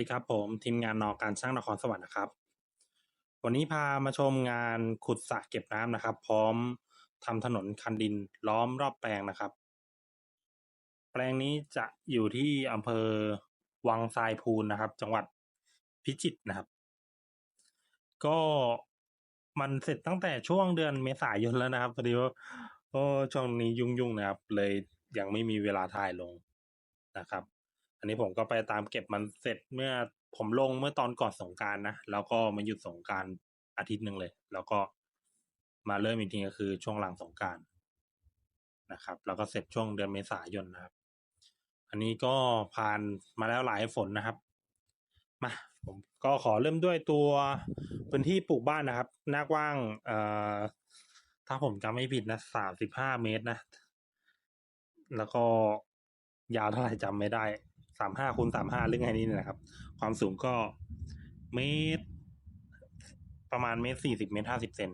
ดีครับผมทีมงานนอการช่างนครสวรรค์นะครับ วันนี้พามาชมงานขุดสระเก็บน้ำนะครับ พร้อมทำถนนคันดินล้อมรอบแปลงนะครับ แปลงนี้จะอยู่ที่อำเภอวังทรายพูนนะครับ จังหวัดพิจิตรนะครับ ก็มันเสร็จตั้งแต่ช่วงเดือนเมษายนแล้วนะครับพอดีว่าโอ้ช่วงนี้ยุ่งๆนะครับ เลยยังไม่มีเวลาถ่ายลงนะครับ อันนี้ผมก็ไปตามเก็บมันเสร็จเมื่อผมลงเมื่อตอนก่อนสงการนะ แล้วก็มาหยุดสงการอาทิตย์หนึ่งเลย แล้วก็มาเริ่มจริงๆก็คือช่วงหลังสงการนะครับ แล้วก็เสร็จช่วงเดือนเมษายนนะครับ อันนี้ก็ผ่านมาแล้วหลายฝนนะครับ มาผมก็ขอเริ่มด้วยตัวพื้นที่ปลูกบ้านนะครับหน้ากว้างเอ่อถ้าผมจำไม่ผิดนะสามสิบห้าเมตรนะ แล้วก็ยาวเท่าไหร่จำไม่ได้ สามห้าคูณสามห้าเรื่องไงนี้นะครับ ความสูงก็เมตร ประมาณเมตรสี่สิบเมตรห้าสิบเซน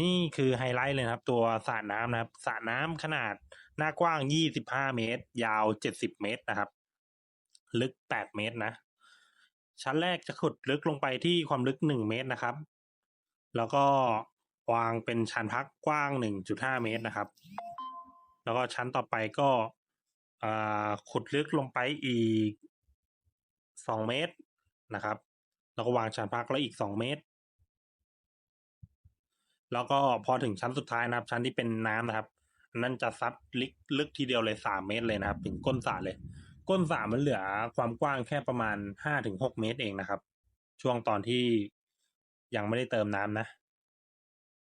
นี่คือไฮไลท์เลยครับ ตัวสระน้ำนะครับสระน้ำขนาดหน้ากว้างยี่สิบห้าเมตร ยาวเจ็ดสิบเมตรนะครับ ลึกแปดเมตรนะ ชั้นแรกจะขุดลึกลงไปที่ความลึกหนึ่งเมตรนะครับ แล้วก็วางเป็นชั้นพักกว้างหนึ่งจุดห้าเมตรนะครับ แล้วก็ชั้นต่อไปก็ ขุดลึกลงไปอีกสองเมตรนะครับ แล้วก็วางชั้นพักแล้วอีกสองเมตร แล้วก็พอถึงชั้นสุดท้ายนะครับ ชั้นที่เป็นน้ำนะครับนั่นจะซัดลึกลึกทีเดียวเลยสามเมตรเลยนะครับ ถึงก้นสระเลย ก้นสระมันเหลือความกว้างแค่ประมาณห้าถึงหกเมตรเองนะครับ ช่วงตอนที่ยังไม่ได้เติมน้ำนะ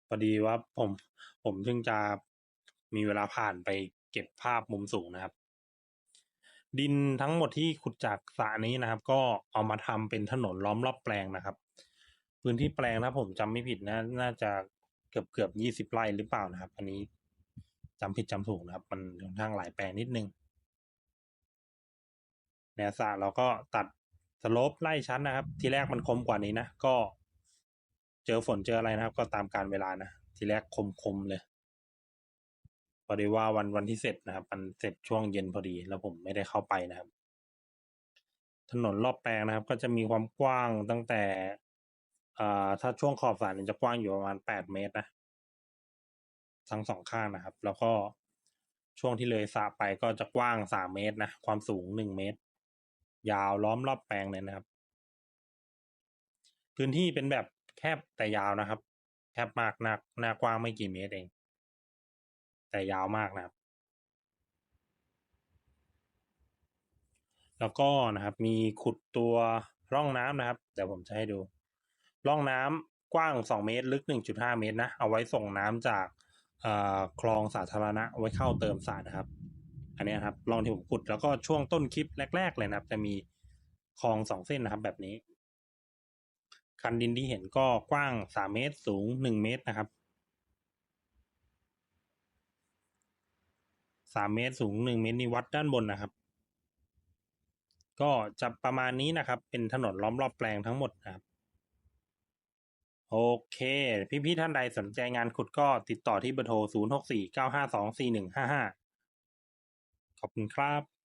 พอดีว่าผมผมเพิ่งจะมีเวลาผ่านไปเก็บภาพมุมสูงนะครับ ดินทั้งหมดที่ขุดจากสระนี้นะครับ ก็เอามาทำเป็นถนนล้อมรอบแปลงนะครับ พื้นที่แปลงถ้าผมจำไม่ผิดนะน่าจะเกือบเกือบยี่สิบไร่หรือเปล่านะครับ อันนี้จำผิดจำถูกนะครับ มันค่อนข้างหลายแปลงนิดนึงแนวสระเราก็ตัดสลปไล่ชั้นนะครับ ทีแรกมันคมกว่านี้นะก็ เจอฝนเจออะไรนะครับ ก็ตามการเวลานะทีแรกคมคมๆเลย พอดีว่าวันวันที่เสร็จนะครับ มันเสร็จช่วงเย็นพอดี แล้วผมไม่ได้เข้าไปนะครับ ถนนรอบแปลงนะครับ ก็จะมีความกว้างตั้งแต่อ่าถ้าช่วงขอบสระเนี่ยจะกว้างอยู่ประมาณแปดเมตรนะทั้งสองข้างนะครับ แล้วก็ช่วงที่เลยสระไปก็จะกว้างสามเมตรนะ ความสูงหนึ่งเมตร ยาวล้อมรอบแปลงเลยนะครับ พื้นที่เป็นแบบแคบแต่ยาวนะครับ แคบมากหน้าหน้ากว้างไม่กี่เมตรเอง แต่ยาวมากนะครับ แล้วก็นะครับมีขุดตัวร่องน้ำนะครับ เดี๋ยวผมจะให้ดู ร่องน้ำกว้างสองเมตร ลึกหนึ่งจุดห้าเมตรนะ เอาไว้ส่งน้ำจากคลองสาธารณะไว้เข้าเติมสรนะครับ อันนี้นะครับร่องที่ผมขุดแล้วก็ช่วงต้นคลิปแรก ๆ เลยนะครับ จะมีคลองสองเส้นนะครับ แบบนี้คันดินที่เห็นก็กว้างสามเมตร สูงหนึ่งเมตรนะครับ สามเมตรสูงหนึ่งเมตรนี่วัดด้านบนนะครับ ก็จะประมาณนี้นะครับ เป็นถนนล้อมรอบแปลงทั้งหมดนะครับ โอเค พี่ๆท่านใดสนใจงานขุดก็ติดต่อที่เบอร์โทร 0 6 4 9 5 2 4 1 5 5 ขอบคุณครับ